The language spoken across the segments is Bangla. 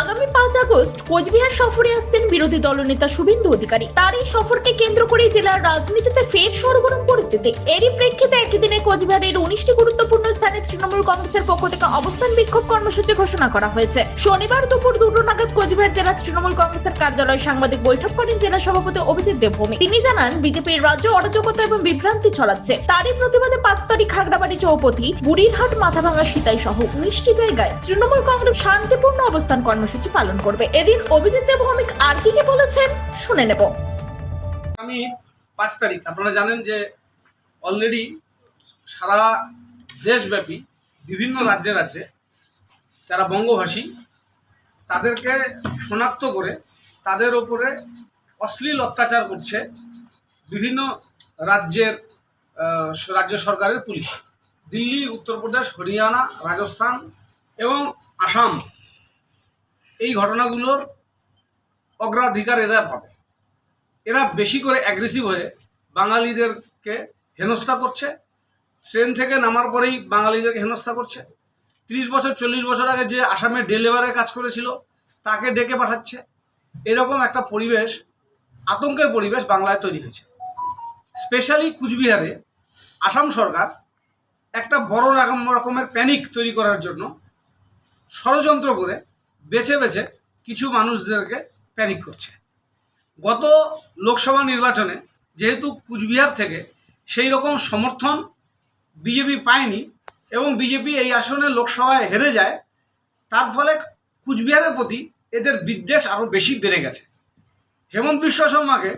আগামী পাঁচ আগস্ট কোচবিহার সফরে আসছেন বিরোধী দলনেতা শুভেন্দু অধিকারী। তার এই সফরকে কেন্দ্র করে জেলার রাজনীতিতে ফের সরগরম পরিস্থিতি। এরই প্রেক্ষিতে একই দিনে কোচবিহারের উনিশটি গুরুত্বপূর্ণ স্থানে তৃণমূল কংগ্রেসের পক্ষ থেকে অবস্থান বিক্ষোভ কর্মসূচি ঘোষণা করা হয়েছে। শনিবার দুপুর দুটো নাগাদ কোচবিহার জেলা তৃণমূল কংগ্রেসের কার্যালয়ে সাংবাদিক বৈঠক করেন জেলা সভাপতি অভিজিৎ দেবভূমি। তিনি জানান, বিজেপির রাজ্য অরাজকতা এবং বিভ্রান্তি ছড়াচ্ছে। তারই প্রতিবাদে পাঁচ তারিখ খাগড়াবাড়ি চৌপতি, বুড়িরহাট মাথাভাঙা সিতাই সহ উনিশটি জায়গায় তৃণমূল কংগ্রেস শান্তিপূর্ণ অবস্থান কর্মসূচি পালন করবে। এদিন অভিজিৎ দেবভৌমিক আর কি কি বলেছেন শুনে নেব। আমি পাঁচ তারিখ, আপনারা জানেন যে অলরেডি সারা দেশব্যাপী, বিভিন্ন রাজ্যে রাজ্যে যারা বঙ্গভাষী তাদেরকে শনাক্ত করে তাদের ওপরে অশ্লীল অত্যাচার করছে বিভিন্ন রাজ্যের রাজ্য সরকারের পুলিশ। দিল্লি উত্তরপ্রদেশ হরিয়ানা, রাজস্থান এবং আসাম এই ঘটনাগুলোর অগ্রাধিকার এরা পাবে। এরা বেশি করে অ্যাগ্রেসিভ হয়ে বাঙালিদেরকে হেনস্থা করছে। ট্রেন থেকে নামার পরেই বাঙালিদেরকে হেনস্থা করছে। ত্রিশ বছর, চল্লিশ বছর আগে যে আসামে ডেলিভারের কাজ করেছিল, তাকে ডেকে পাঠাচ্ছে। এরকম একটা পরিবেশ, আতঙ্কের পরিবেশ বাংলায় তৈরি হয়েছে। স্পেশালি কুচবিহারে আসাম সরকার একটা বড় রকম রকমের প্যানিক তৈরি করার জন্য ষড়যন্ত্র করে বেছে বেছে কিছু মানুষদেরকে প্যানিক করছে। গত লোকসভা নির্বাচনে যেহেতু কুচবিহার থেকে সেই রকম সমর্থন বিজেপি পায়নি এবং বিজেপি এই আসনে লোকসভায় হেরে যায়, তার ফলে কুচবিহারের প্রতি এদের বিদ্বেষ আরও বেশি বেড়ে গেছে। হেমন্ত বিশ্ব শর্মাকে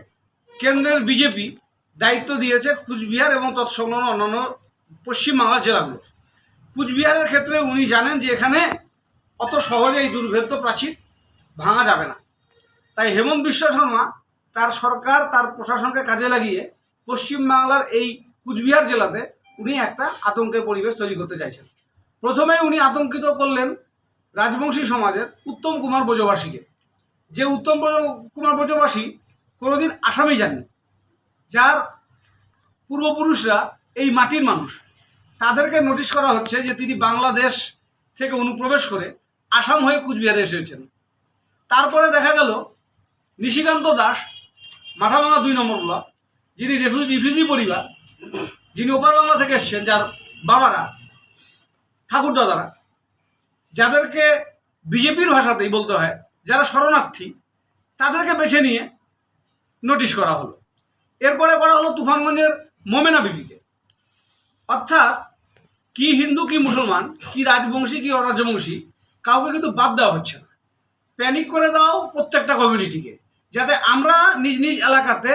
কেন্দ্রের বিজেপি দায়িত্ব দিয়েছে কুচবিহার এবং তৎসংলগ্ন অন্যান্য পশ্চিমবাংলা জেলাগুলো কুচবিহারের ক্ষেত্রে উনি জানেন যে এখানে অত সহজে এই দুর্ভেদ্য প্রাচীর ভাঙা যাবে না। তাই হেমন্ত বিশ্ব শর্মা তার সরকার, তার প্রশাসনকে কাজে লাগিয়ে পশ্চিমবাংলার এই কুচবিহার জেলাতে উনি একটা আতঙ্কের পরিবেশ তৈরি করতে চাইছেন। প্রথমে উনি আতঙ্কিত করলেন রাজবংশী সমাজের উত্তম কুমার ব্রজবাসীকে। যে উত্তম কুমার ব্রজবাসী কোনোদিন আসামি যাননি। যার পূর্বপুরুষরা এই মাটির মানুষ। তাদেরকে নোটিশ করা হচ্ছে যে তিনি বাংলাদেশ থেকে অনুপ্রবেশ করে আসাম হয়ে কুচবিহারে এসেছেন। তারপরে দেখা গেল নিশিকান্ত দাস, মাথাভাঙা দুই নম্বর ব্লক, যিনি রেফিউজি রিফিউজি পরিবার, যিনি ওপার বাংলা থেকে এসছেন, যার বাবারা ঠাকুর দাদারা যাদেরকে বিজেপির ভাষাতেই বলতে হয়, যারা শরণার্থী, তাদেরকে বেছে নিয়ে নোটিশ করা হলো। এরপরে করা হলো তুফানগঞ্জের মোমেনা বিবিকে। অর্থাৎ কি হিন্দু, কি মুসলমান, কি রাজবংশী, কি অরাজবংশী কাউকে কিন্তু বাদ দেওয়া হচ্ছে না। প্যানিক করে দাও প্রত্যেকটা কমিউনিটিকে যাতে আমরা নিজ নিজ এলাকাতে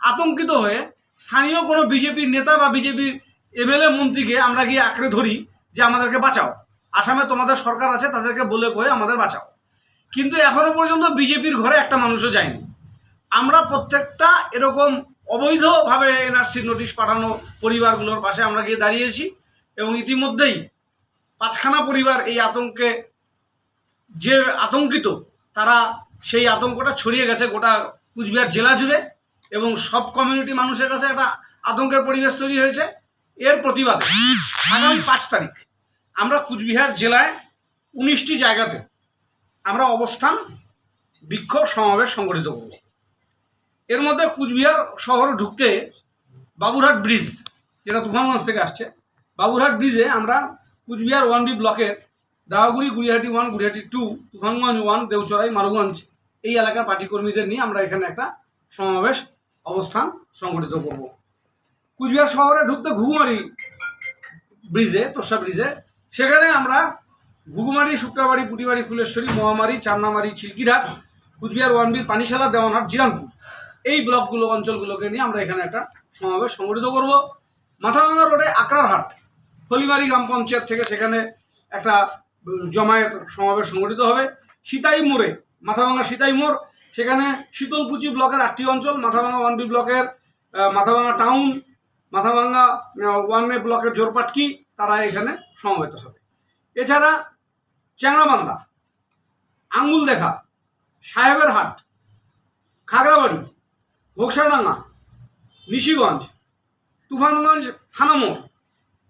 আতঙ্কিত হয়ে স্থানীয় কোনো বিজেপির নেতা বা বিজেপির এমএলএ মন্ত্রীকে আমরা গিয়ে আঁকড়ে ধরি যে আমাদেরকে বাঁচাও। আসামে তোমাদের সরকার আছে, তাদেরকে বলে কয়ে আমাদের বাঁচাও। কিন্তু এখনও পর্যন্ত বিজেপির ঘরে একটা মানুষও যায়নি। আমরা প্রত্যেকটা এরকম অবৈধভাবে এনআরসি নোটিশ পাঠানো পরিবারগুলোর পাশে আমরা গিয়ে দাঁড়িয়েছি এবং ইতিমধ্যেই পাঁচখানা পরিবার এই আতঙ্কে যে আতঙ্কিত, তারা সেই আতঙ্কটা ছড়িয়ে গেছে গোটা কুচবিহার জেলা জুড়ে এবং সব কমিউনিটি মানুষের কাছে একটা আতঙ্কের পরিবেশ তৈরি হয়েছে। এর প্রতিবাদে আগামী পাঁচ তারিখ আমরা কুচবিহার জেলায় উনিশটি জায়গাতে আমরা অবস্থান, বিক্ষোভ, সমাবেশ সংগঠিত করব। এর মধ্যে কুচবিহার শহরে ঢুকতে বাবুরহাট ব্রিজ, যেটা তুফানগঞ্জ থেকে আসছে, বাবুরহাট ব্রিজে আমরা কুচবিহার ওয়ান বি ব্লকের Dahaguri Guriahati one Guriahati two Tufanganj one Deuchara, Marugunj এই এলাকার পার্টি কর্মীদের নিয়ে আমরা এখানে একটা সমাবেশ অবস্থান সংগঠিত করব। কুচবিহার শহরে ঢুকতে ঘুঘুমারি ব্রিজে তোষা ব্রিজে, সেখানে আমরা ঘুঘুমারি, শুক্রাবাড়ি, পুটিবাড়ি, ফুলেশ্বরী, মহামারি চান্নামারি চিলকিরহাট কুচবিহার ওয়ান বির পানিশালা, দেওয়ানহাট জিরানপুর এই ব্লকগুলো, অঞ্চলগুলোকে নিয়ে আমরা এখানে একটা সমাবেশ সংগঠিত করব। মাথাভাঙা রোডে আকরারহাট ফলিমারি গ্রাম পঞ্চায়েত থেকে সেখানে একটা জমায়েত সমাবেশ সংগঠিত হবে। সীতাই মোড়ে মাথাভাঙা সীতাই মোড়। সেখানে শীতলকুচি ব্লকের আটটি অঞ্চল মাথাভাঙা ওয়ান বি ব্লকের Mathabhanga town Mathabhanga one A ব্লকের জোরপাটকি, তারা এখানে সমবেত হবে। এছাড়া চ্যাংরাবান্ধা আঙ্গুল দেখা সাহেবের হাট খাগড়াবাড়ি ঘোকসাডাঙ্গা নিশিগঞ্জ, তুফানগঞ্জ থানামোড়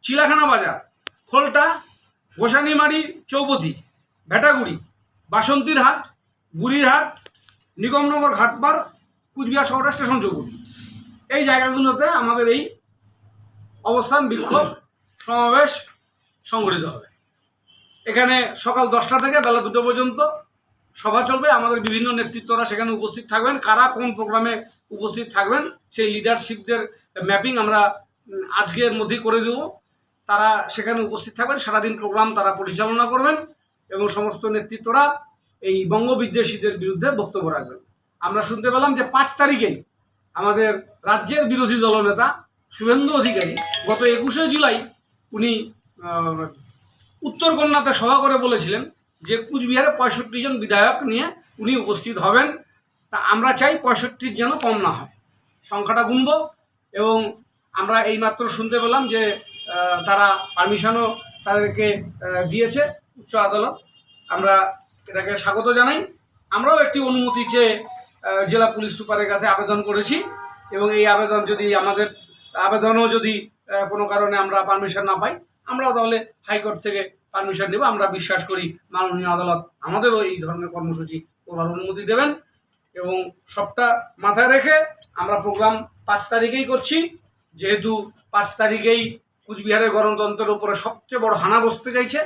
চিলাখানা বাজার, খোলটা গোসানিমারি চৌপতি, ভেটাগুড়ি, বাসন্তীর হাট, বুড়ির হাট, নিগমনগর ঘাটবার কুচবিহার শহরের স্টেশন চৌকুটি এই জায়গাগুলোতে আমাদের এই অবস্থান, বিক্ষোভ, সমাবেশ সংগঠিত হবে। এখানে সকাল দশটা থেকে বেলা দুটো পর্যন্ত সভা চলবে। আমাদের বিভিন্ন নেতৃত্বরা সেখানে উপস্থিত থাকবেন। কারা কোন প্রোগ্রামে উপস্থিত থাকবেন, সেই লিডারশিপদের ম্যাপিং আমরা আজকের মধ্যেই করে দেব। তারা সেখানে উপস্থিত থাকবেন, সারাদিন প্রোগ্রাম তারা পরিচালনা করবেন এবং সমস্ত নেতৃত্বরা এই বঙ্গবিদ্বেষীদের বিরুদ্ধে বক্তব্য রাখবেন। আমরা শুনতে পেলাম যে পাঁচ তারিখেই আমাদের রাজ্যের বিরোধী দলনেতা শুভেন্দু অধিকারী গত একুশে জুলাই উনি উত্তরকন্যাতে সভা করে বলেছিলেন যে কুচবিহারে পঁয়ষট্টি জন বিধায়ক নিয়ে উনি উপস্থিত হবেন। তা আমরা চাই পঁয়ষট্টির যেন কম না হয়। সংখ্যাটা গুনব এবং আমরা এইমাত্র শুনতে পেলাম যে তারা পারমিশনও তাদেরকে দিয়েছে উচ্চ আদালত। আমরা এটাকে স্বাগত জানাই। আমরাও একটি অনুমতি চেয়ে জেলা পুলিশ সুপারের কাছে আবেদন করেছি এবং এই আবেদন যদি আমাদের, আবেদনও যদি কোনো কারণে আমরা পারমিশন না পাই, আমরাও তাহলে হাইকোর্ট থেকে পারমিশন দেবো। আমরা বিশ্বাস করি মাননীয় আদালত আমাদেরও এই ধরনের কর্মসূচি করবার অনুমতি দেবেন এবং সবটা মাথায় রেখে আমরা প্রোগ্রাম পাঁচ তারিখেই করছি। যেহেতু পাঁচ তারিখেই কুচবিহারের গণতন্ত্রের উপরে সবচেয়ে বড় হানা বসতে চাইছে।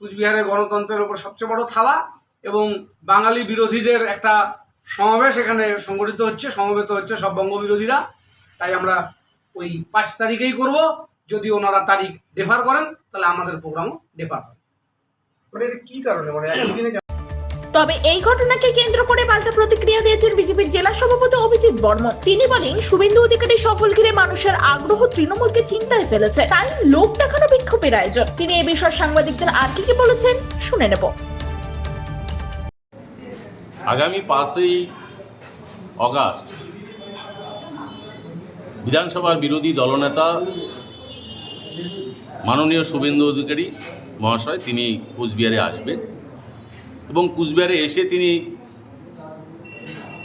কুচবিহারের গণতন্ত্রের উপর সবচেয়ে বড় থালা এবং বাঙালি বিরোধীদের একটা সমাবেশ এখানে সংগঠিত হচ্ছে, সমবেত হচ্ছে সব বঙ্গ বিরোধীরা। তাই আমরা ওই পাঁচ তারিখেই করব। যদি ওনারা তারিখ ডেফার করেন, তাহলে আমাদের প্রোগ্রামও ডেফার হবে। মানে কি কারণে? মানে তবে এই ঘটনাকে কেন্দ্র করে পাল্টা প্রতিক্রিয়া দিয়েছেন বিজেপির জেলা সভাপতি অভিজিৎ বর্মন। তিনি বলেন, শুভেন্দু অধিকারী সফল ঘিরে মানুষের আগ্রহ তৃণমূলকে চিন্তায় ফেলেছে, তাই লোক দেখানো বিক্ষোভের আয়োজন। তিনি এ বিষয়ে সাংবাদিকদের আর কি কি বলেছেন শুনে নেব। আগামী পাঁচই অগাস্ট বিধানসভার বিরোধী দলনেতা মাননীয় শুভেন্দু অধিকারী মহাশয়, তিনি কোচবিহারে আসবেন। এবং কুচবিহারে এসে তিনি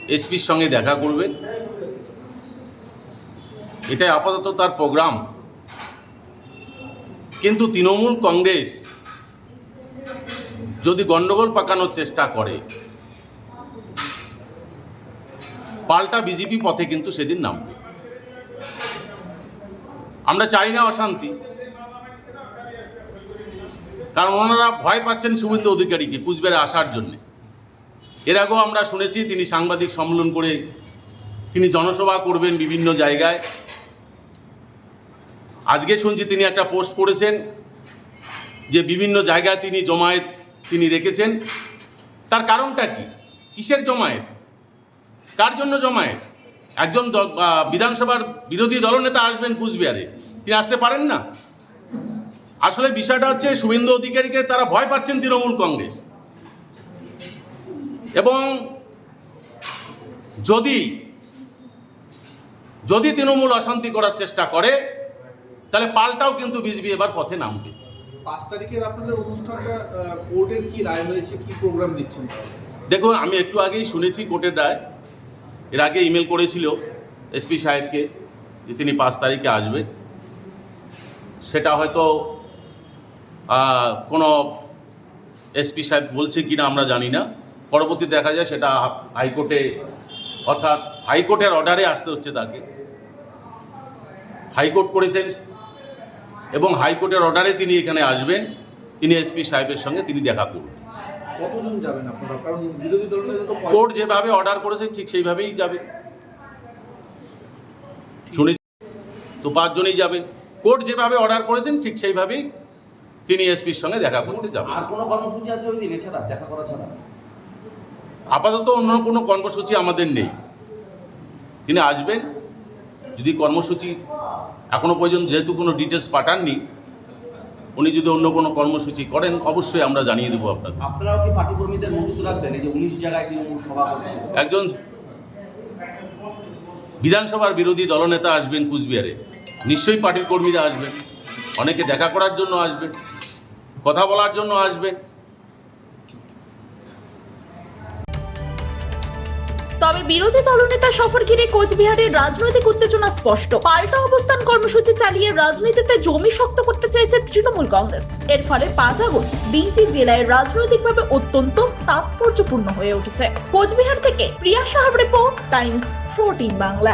এসপির সঙ্গে দেখা করবেন। এটাই আপাতত তার প্রোগ্রাম। কিন্তু তৃণমূল কংগ্রেস যদি গণ্ডগোল পাকানোর চেষ্টা করে, পাল্টা বিজেপি পথে কিন্তু সেদিন নামবে। আমরা চাই না অশান্তি। কারণ ওনারা ভয় পাচ্ছেন শুভেন্দু অধিকারীকে কুচবিহারে আসার জন্য। এর আগেও আমরা শুনেছি, তিনি সাংবাদিক সম্মেলন করে তিনি জনসভা করবেন বিভিন্ন জায়গায়। আজকে শুনছি তিনি একটা পোস্ট করেছেন যে বিভিন্ন জায়গায় তিনি জমায়েত তিনি রেখেছেন। তার কারণটা কি? কিসের জমায়েত? কার জন্য জমায়েত? একজন বিধানসভার বিরোধী দলনেতা আসবেন কুচবিহারে। তিনি আসতে পারেন না? আসলে বিষয়টা হচ্ছে শুভেন্দু অধিকারীকে তারা ভয় পাচ্ছেন তৃণমূল কংগ্রেস। এবং যদি যদি তৃণমূল অশান্তি করার চেষ্টা করে তাহলে পাল্টাও কিন্তু বিজেপি এবার পথে নামবে। পাঁচ তারিখের আপনাদের অনুষ্ঠানটা কোর্টের কি রায় হয়েছে কি প্রোগ্রাম দিচ্ছেন? দেখুন আমি একটু আগেই শুনেছি কোর্টের রায়। এর আগে ইমেল করেছিল এসপি সাহেবকে যে তিনি পাঁচ তারিখে আসবেন। সেটা হয়তো কোনো এসপি সাহেব বলছে কি না আমরা জানি না। পরবর্তী দেখা যায় সেটা হাইকোর্টে অর্থাৎ হাইকোর্টের অর্ডারে আসতে হচ্ছে তাকে। হাইকোর্ট করেছেন এবং হাইকোর্টের অর্ডারে তিনি এখানে আসবেন। তিনি এসপি সাহেবের সঙ্গে তিনি দেখা করবেন কতজন যাবেন আপনারা? কারণ বিরোধী দলের কোর্ট যেভাবে অর্ডার করেছে ঠিক সেইভাবেই যাবে। শুনে তো পাঁচজনই যাবেন। কোর্ট যেভাবে অর্ডার করেছেন ঠিক সেইভাবেই তিনি এসপির সঙ্গে দেখা করতে যাবেন আর কোনো কর্মসূচি আছে ওই দিন? এছাড়া দেখা করা ছাড়া। আপাতত অন্য কোনো কর্মসূচি আমাদের নেই। তিনি আসবেন যদি কর্মসূচি এখনও পর্যন্ত যেহেতু কোনো ডিটেলস পাঠাননি উনি যদি অন্য কোনো কর্মসূচি করেন অবশ্যই আমরা জানিয়ে দেবো আপনাকে আপনারাও কি পার্টি কর্মীদের মজুত রাখবেন? এই যে উনিশ জায়গায় তৃণমূল সভা করছে একজন বিধানসভার বিরোধী দলনেতা আসবেন কুচবিহারে। নিশ্চয়ই পার্টির কর্মীরা আসবেন। অনেকে দেখা করার জন্য আসবেন কথা বলার জন্য আসবেন তবে বিরোধী দলনেতা সফর ঘিরে কোচবিহারের রাজনৈতিক উত্তেজনা স্পষ্ট। পাল্টা অবস্থান কর্মসূচি চালিয়ে রাজনীতিতে জমি শক্ত করতে চাইছে তৃণমূল কংগ্রেস। এর ফলে পাঁচ আগস্ট দিনটি জেলায় রাজনৈতিকভাবে অত্যন্ত তাৎপর্যপূর্ণ হয়ে উঠেছে। কোচবিহার থেকে Priya Sahab report, Times fourteen Bangla.